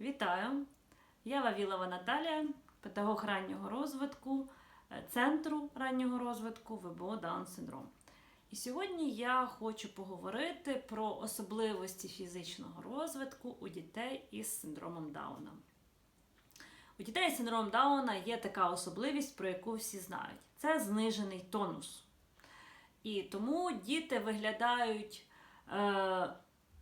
Вітаю! Я Вавілова Наталія, педагог раннього розвитку, е, Центру раннього розвитку ВБО Даун синдром. І сьогодні я хочу поговорити про особливості фізичного розвитку у дітей із синдромом Дауна. У дітей з синдромом Дауна є така особливість, про яку всі знають: це знижений тонус. І тому діти виглядають е,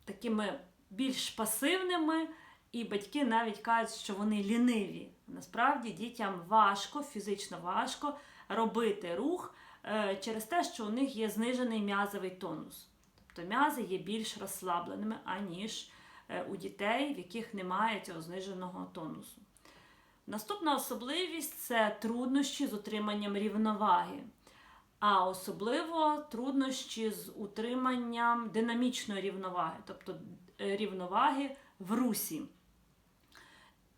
такими більш пасивними, і батьки навіть кажуть, що вони ліниві. Насправді дітям важко, фізично важко робити рух е, через те, що у них є знижений м'язовий тонус. Тобто м'язи є більш розслабленими, аніж е, у дітей, в яких немає цього зниженого тонусу. Наступна особливість це труднощі з утриманням рівноваги, а особливо труднощі з утриманням динамічної рівноваги, тобто е, рівноваги в русі.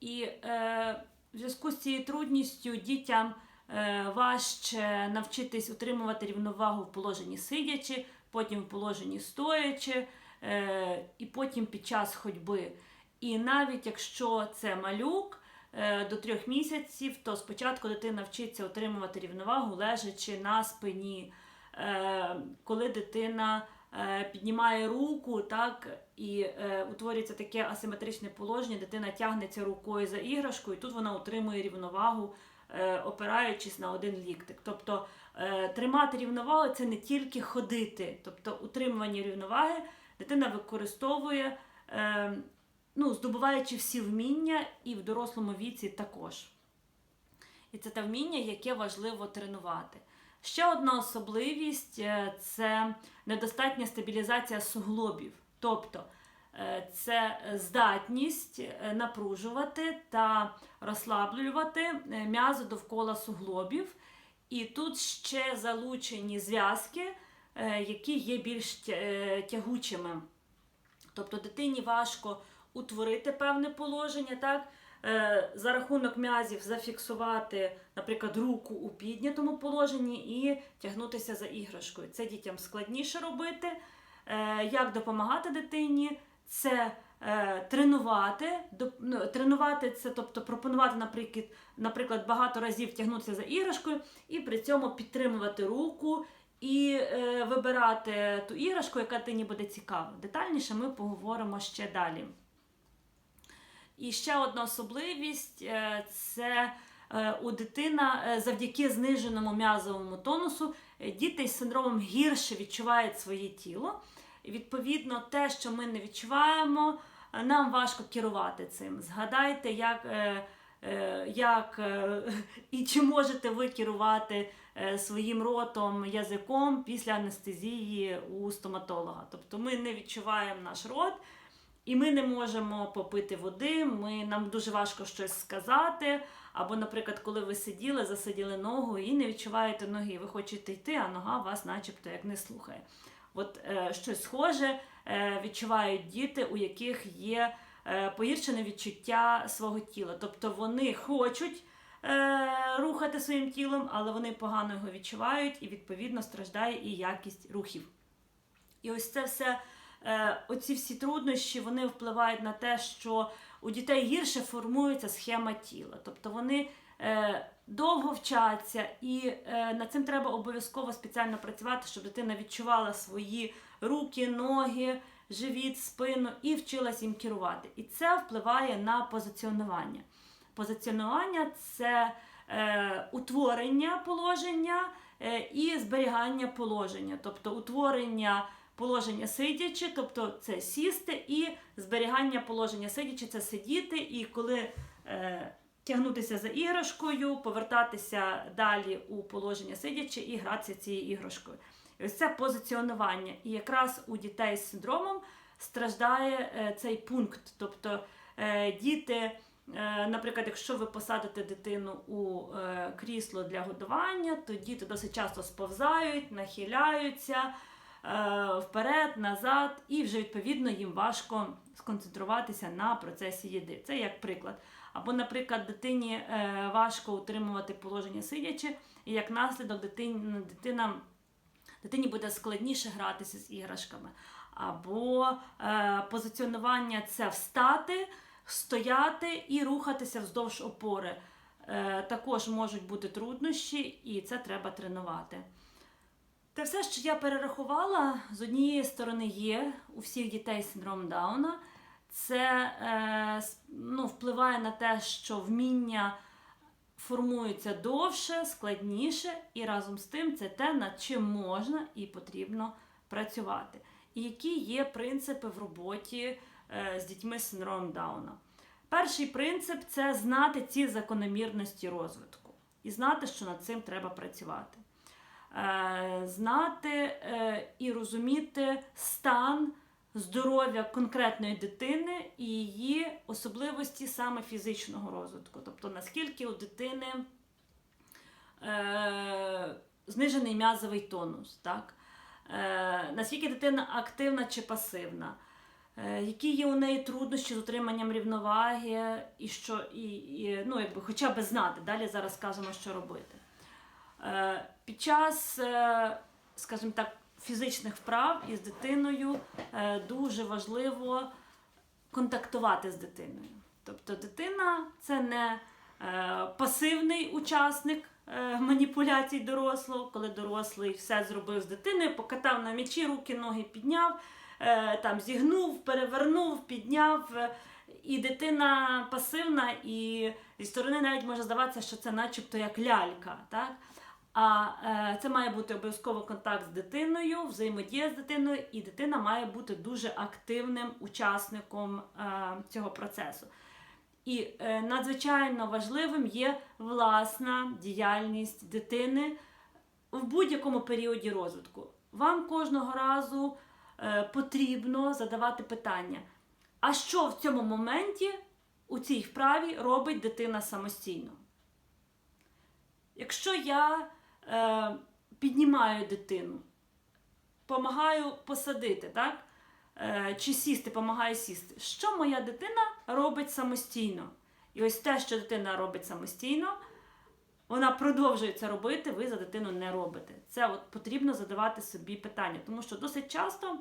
І е, в зв'язку з цією трудністю дітям е, важче навчитись утримувати рівновагу в положенні сидячи, потім в положенні стоячи, е, і потім під час ходьби. І навіть якщо це малюк е, до трьох місяців, то спочатку дитина вчиться утримувати рівновагу, лежачи на спині. Е, коли дитина піднімає руку, так, і е, утворюється таке асиметричне положення, дитина тягнеться рукою за іграшкою, і тут вона утримує рівновагу, е, опираючись на один ліктик. Тобто е, тримати рівновагу це не тільки ходити, тобто утримування рівноваги дитина використовує, е, ну, здобуваючи всі вміння, і в дорослому віці також. І це те вміння, яке важливо тренувати. Ще одна особливість е, це недостатня стабілізація суглобів. Тобто е, це здатність е, напружувати та розслаблювати м'язи довкола суглобів. І тут ще залучені зв'язки, які є більш тягучими. Тобто дитині важко утворити певне положення, так? За рахунок м'язів зафіксувати, наприклад, руку у піднятому положенні і тягнутися за іграшкою. Це дітям складніше робити. Як допомагати дитині? Це тренувати. Ну, тренувати це, тобто пропонувати, наприклад, наприклад, багато разів тягнутися за іграшкою і при цьому підтримувати руку. І е, вибирати ту іграшку, яка дитині буде цікава. Детальніше ми поговоримо ще далі. І ще одна особливість е, це е, у дитина завдяки зниженому м'язовому тонусу діти з синдромом гірше відчувають своє тіло. І відповідно, те, що ми не відчуваємо, нам важко керувати цим. Згадайте, як як і чи можете ви керувати своїм ротом, язиком після анестезії у стоматолога. Тобто ми не відчуваємо наш рот. І ми не можемо попити води, ми, нам дуже важко щось сказати. Або, наприклад, коли ви сиділи, засиділи ногу і не відчуваєте ноги, ви хочете йти, а нога вас начебто як не слухає. От е, щось схоже е, відчувають діти, у яких є е, погіршене відчуття свого тіла. Тобто вони хочуть е, рухати своїм тілом, але вони погано його відчувають, і, відповідно, страждає і якість рухів. І ось це все. Е, оці всі труднощі вони впливають на те, що у дітей гірше формується схема тіла. Тобто вони е, довго вчаться, і е, над цим треба обов'язково спеціально працювати, щоб дитина відчувала свої руки, ноги, живіт, спину і вчилась їм керувати. І це впливає на позиціонування. Позиціонування це е, утворення положення е, і зберігання положення, тобто утворення положення сидячи, тобто це сісти, і зберігання положення сидячи це сидіти, і коли е, тягнутися за іграшкою, повертатися далі у положення сидячи і гратися цією іграшкою. І ось це позиціонування. І якраз у дітей з синдромом страждає е, цей пункт. Тобто е, діти. Е, наприклад, якщо ви посадите дитину у е, крісло для годування, то діти досить часто сповзають, нахиляються, вперед, назад, і вже відповідно їм важко сконцентруватися на процесі їди. Це як приклад. Або, наприклад, дитині е, важко утримувати положення сидячи, і як наслідок дитині, дитина, дитині буде складніше гратися з іграшками. Або е, позиціонування це встати. стояти і рухатися вздовж опори. Е, також можуть бути труднощі, і це треба тренувати. Те все, що я перерахувала, з однієї сторони є у всіх дітей синдром Дауна. Це е, ну, впливає на те, що вміння формуються довше, складніше, і разом з тим це те, над чим можна і потрібно працювати. І які є принципи в роботі е, з дітьми з синдромом Дауна. Перший принцип це знати ці закономірності розвитку і знати, що над цим треба працювати. Е, знати е, і розуміти стан здоров'я конкретної дитини і її особливості саме фізичного розвитку. Тобто, наскільки у дитини е, знижений м'язовий тонус, так? Наскільки дитина активна чи пасивна, які є у неї труднощі з утриманням рівноваги, і що, і, і, ну, якби, хоча б знати, далі зараз скажемо, що робити. Е, під час, е, скажімо так, фізичних вправ із дитиною е, дуже важливо контактувати з дитиною. Тобто дитина це не пасивний учасник маніпуляцій дорослого, коли дорослий все зробив з дитиною, покатав на м'ячі, руки, ноги підняв, там зігнув, перевернув, підняв. І дитина пасивна, і зі сторони навіть може здаватися, що це начебто як лялька. Так? А е, це має бути обов'язково контакт з дитиною, взаємодія з дитиною, і дитина має бути дуже активним учасником е, цього процесу. І е, надзвичайно важливим є власна діяльність дитини в будь-якому періоді розвитку. Вам кожного разу потрібно задавати питання: а що в цьому моменті у цій вправі робить дитина самостійно? Якщо я е, піднімаю дитину, допомагаю посадити, так? Е, чи сісти, допомагаю сісти. Що моя дитина робить самостійно? І ось те, що дитина робить самостійно, вона продовжує це робити, ви за дитину не робите. Це от потрібно задавати собі питання, тому що досить часто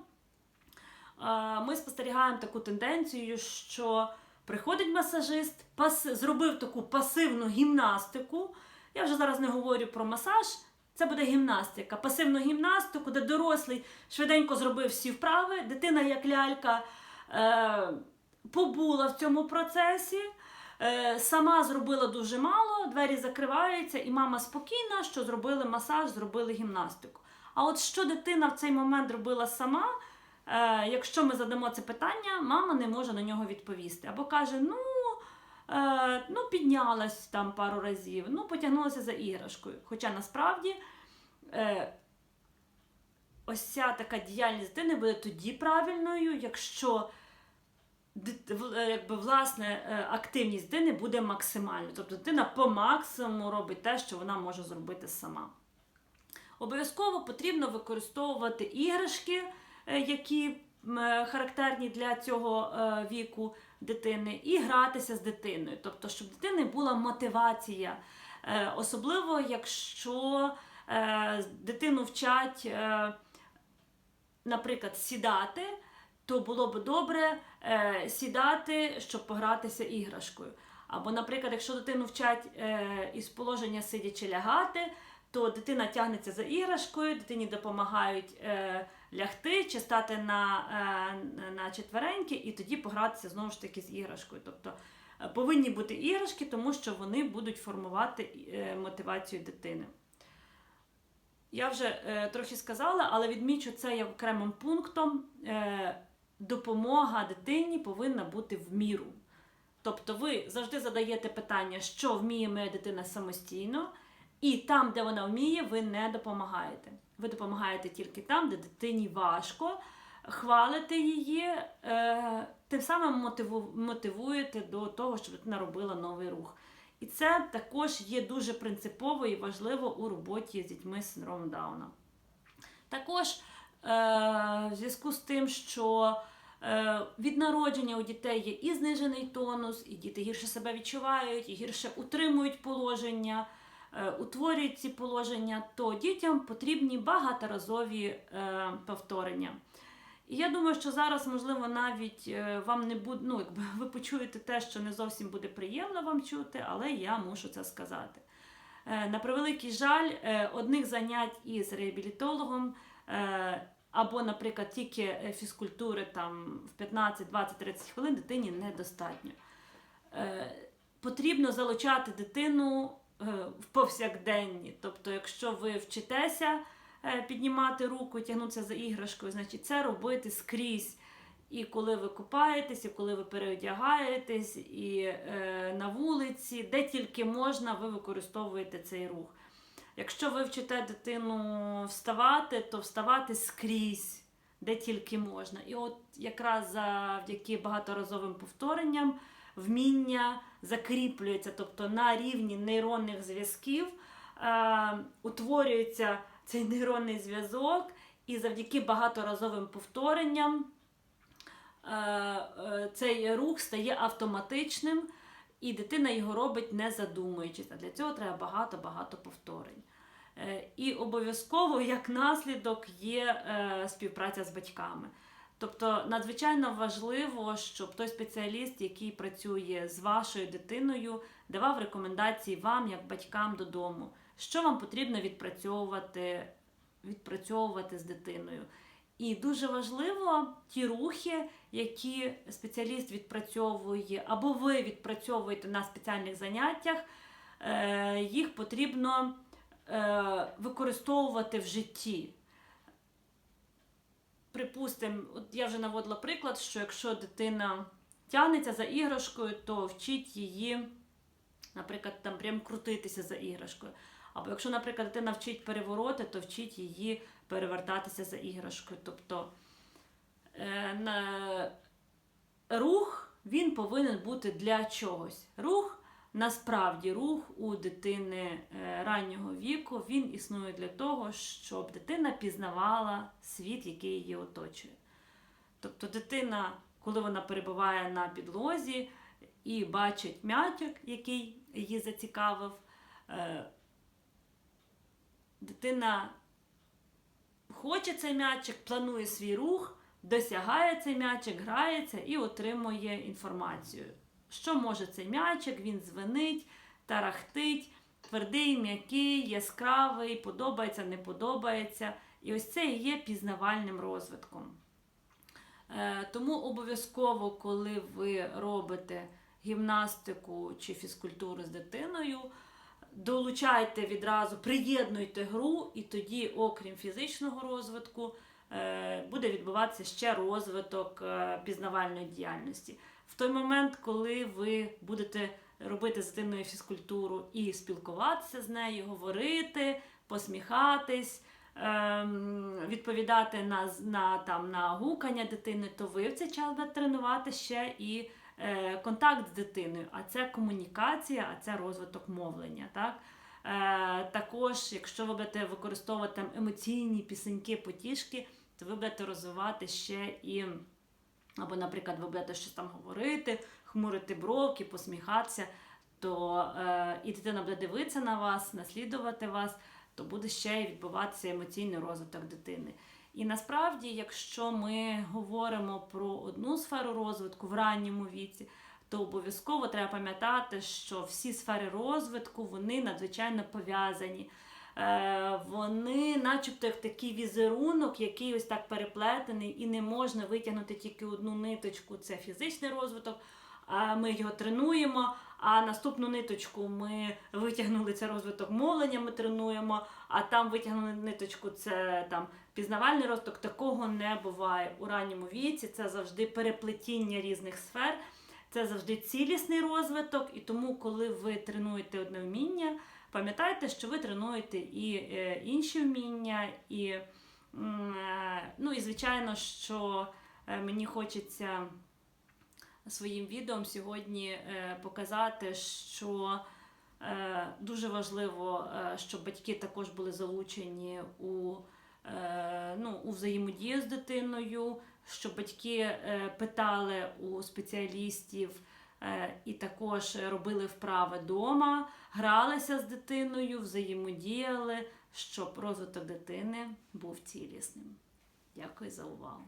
е, ми спостерігаємо таку тенденцію, що приходить масажист, пас, зробив таку пасивну гімнастику. Я вже зараз не говорю про масаж, це буде гімнастика. Пасивну гімнастику, де дорослий швиденько зробив всі вправи, дитина як лялька е, побула в цьому процесі, е, сама зробила дуже мало, двері закриваються, і мама спокійна, що зробили масаж, зробили гімнастику. А от що дитина в цей момент робила сама, е, якщо ми задамо це питання, мама не може на нього відповісти. Або каже, ну. Е, ну, піднялась там пару разів, ну, потягнулася за іграшкою. Хоча насправді е, ось ця така діяльність дитини буде тоді правильною, якщо е, якби, власне, активність дитини буде максимальною. Тобто дитина по максимуму робить те, що вона може зробити сама. Обов'язково потрібно використовувати іграшки, які характерні для цього е, віку дитини, і гратися з дитиною. Тобто, щоб дитини була мотивація. Е, Особливо, якщо е, дитину вчать, е, наприклад, сідати, то було б добре е, сідати, щоб погратися іграшкою. Або, наприклад, якщо дитину вчать е, із положення сидячи лягати, то дитина тягнеться за іграшкою, дитині допомагають е, лягти чи стати на, е, на четвереньки, і тоді погратися знову ж таки з іграшкою. Тобто е, повинні бути іграшки, тому що вони будуть формувати е, мотивацію дитини. Я вже е, трохи сказала, але відмічу це як окремим пунктом. Е, допомога дитині повинна бути в міру. Тобто ви завжди задаєте питання, що вміє моя дитина самостійно, і там, де вона вміє, ви не допомагаєте. Ви допомагаєте тільки там, де дитині важко, хвалите її, е, тим самим мотиву, мотивуєте до того, щоб дитина робила новий рух. І це також є дуже принципово і важливо у роботі з дітьми з синдромом Дауна. Також е, в зв'язку з тим, що е, від народження у дітей є і знижений тонус, і діти гірше себе відчувають, і гірше утримують положення, утворюють ці положення, то дітям потрібні багаторазові е, повторення. І я думаю, що зараз, можливо, навіть е, вам не буде, ну, якби ви почуєте те, що не зовсім буде приємно вам чути, але я мушу це сказати. Е, На превеликий жаль, е, одних занять із реабілітологом е, або, наприклад, тільки е, фізкультури там в 15, 20, 30 хвилин дитині недостатньо. Е, Потрібно залучати дитину е, в повсякденні. Тобто, якщо ви вчитеся е, піднімати руку тягнутися за іграшкою, значить це робити скрізь. І коли ви купаєтесь, і коли ви переодягаєтесь, і е, на вулиці, де тільки можна, ви використовуєте цей рух. Якщо ви вчите дитину вставати, то вставати скрізь, де тільки можна. І от якраз завдяки багаторазовим повторенням вміння закріплюється, тобто на рівні нейронних зв'язків е, утворюється цей нейронний зв'язок, і завдяки багаторазовим повторенням е, е, цей рух стає автоматичним, і дитина його робить не задумуючись. А для цього треба багато-багато повторень. Е, І обов'язково, як наслідок, є е, співпраця з батьками. Тобто надзвичайно важливо, щоб той спеціаліст, який працює з вашою дитиною, давав рекомендації вам, як батькам додому, що вам потрібно відпрацьовувати, відпрацьовувати з дитиною. І дуже важливо ті рухи, які спеціаліст відпрацьовує, або ви відпрацьовуєте на спеціальних заняттях, е, їх потрібно е, використовувати в житті. Припустимо, от я вже наводила приклад, що якщо дитина тягнеться за іграшкою, то вчить її, наприклад, там прям крутитися за іграшкою. Або якщо, наприклад, дитина вчить перевороти, то вчить її перевертатися за іграшкою. Тобто е, на... рух він повинен бути для чогось. Рух Насправді рух у дитини е, раннього віку він існує для того, щоб дитина пізнавала світ, який її оточує. Тобто дитина, коли вона перебуває на підлозі і бачить м'ячик, який її зацікавив, е, дитина хоче цей м'ячик, планує свій рух, досягає цей м'ячик, грається і отримує інформацію. Що може цей м'ячик? Він звенить, тарахтить, твердий, м'який, яскравий, подобається, не подобається. І ось це і є пізнавальним розвитком. Е, тому обов'язково, коли ви робите гімнастику чи фізкультуру з дитиною, долучайте відразу, приєднуйте гру, і тоді, окрім фізичного розвитку, е, буде відбуватися ще розвиток е, пізнавальної діяльності. В той момент, коли ви будете робити з дитиною фізкультуру і спілкуватися з нею, говорити, посміхатись, ем, відповідати на, на, там, на гукання дитини, то ви в цей час будете тренувати ще і е, контакт з дитиною. А це комунікація, а це розвиток мовлення. Так? Е, також, якщо ви будете використовувати там, емоційні пісеньки, потішки, то ви будете розвивати ще і. Або, наприклад, ви будете щось там говорити, хмурити бровки, посміхатися, то е, і дитина буде дивитися на вас, наслідувати вас, то буде ще й відбуватися емоційний розвиток дитини. І насправді, якщо ми говоримо про одну сферу розвитку в ранньому віці, то обов'язково треба пам'ятати, що всі сфери розвитку вони надзвичайно пов'язані. Е, вони, начебто, як такий візерунок, який ось так переплетений, і не можна витягнути тільки одну ниточку це фізичний розвиток. Ми його тренуємо. А наступну ниточку ми витягнули це розвиток мовлення, ми тренуємо, а там витягнули ниточку, це там пізнавальний розвиток. Такого не буває у ранньому віці. Це завжди переплетіння різних сфер, це завжди цілісний розвиток. І тому, коли ви тренуєте одне вміння. Пам'ятайте, що ви тренуєте і е, інші вміння, і, е, ну, і звичайно, що е, мені хочеться своїм відео сьогодні показати, що дуже важливо, щоб батьки також були залучені у, ну, у взаємодію з дитиною, щоб батьки питали у спеціалістів. Е, і також робили вправи вдома, гралися з дитиною, взаємодіяли, щоб розвиток дитини був цілісним. Дякую за увагу.